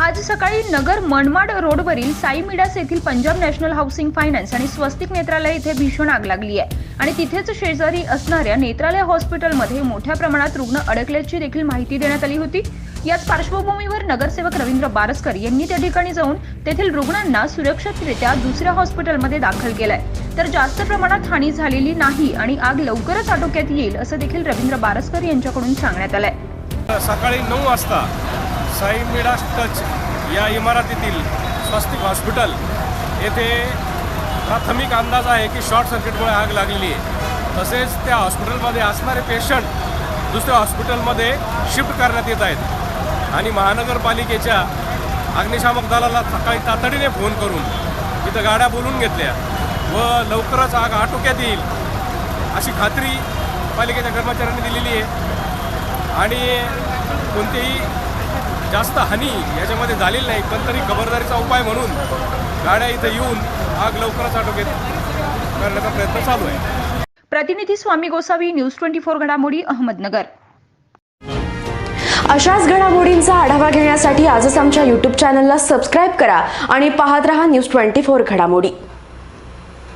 आज सकाळी नगर मनमाड रोडवरील साई मिडास येथील पंजाब नॅशनल हाऊसिंग फायनान्स आणि स्वस्तिक नेत्रालय इथे भीषण आग लागली आहे. आणि तिथेच शेजारी असणाऱ्या नेत्रालय हॉस्पिटलमध्ये मोठ्या प्रमाणात रुग्ण अडकल्याची देखील माहिती देण्यात आली होती. याच पार्श्वभूमीवर नगरसेवक रवींद्र बारसकर यांनी त्या ठिकाणी जाऊन तेथील रुग्णांना सुरक्षितरित्या दुसऱ्या हॉस्पिटलमध्ये दाखल केलाय. तर जास्त प्रमाणात हानी झालेली नाही आणि आग लवकरच आटोक्यात येईल असं देखील रवींद्र बारसकर यांच्याकडून सांगण्यात आलंय. सकाळी नऊ वाजता साई मिडास टच या इमारतीतील स्वस्तिक हॉस्पिटल येथे प्राथमिक अंदाज आहे की शॉर्ट सर्किटमुळे आग लागलेली आहे. तसेच त्या हॉस्पिटलमध्ये असणारे पेशंट दुसऱ्या हॉस्पिटलमध्ये शिफ्ट करण्यात येत आहेत. आणि महानगरपालिकेच्या अग्निशामक दलाला सकाळी तातडीने फोन करून तिथं गाड्या बोलून घेतल्या व लवकरच आग आटोक्यात येईल अशी खात्री पालिकेच्या कर्मचाऱ्यांनी दिलेली आहे. आणि कोणतेही जास्त हानी याच्यामध्ये झालेली नाही पण तरी खबरदारीचा उपाय म्हणून गाड्या इथं येऊन आग लवकरच आटोक्यात करण्याचा प्रयत्न चालू आहे. प्रतिनिधी Swami Gosavi news twenty four घडामोडी अहमदनगर. अशाच घडामोडींचा आढावा घेण्यासाठी आजच आमच्या यूट्यूब चॅनलला सबस्क्राईब करा आणि पाहत रहा न्यूज ट्वेंटी फोर घडामोडी.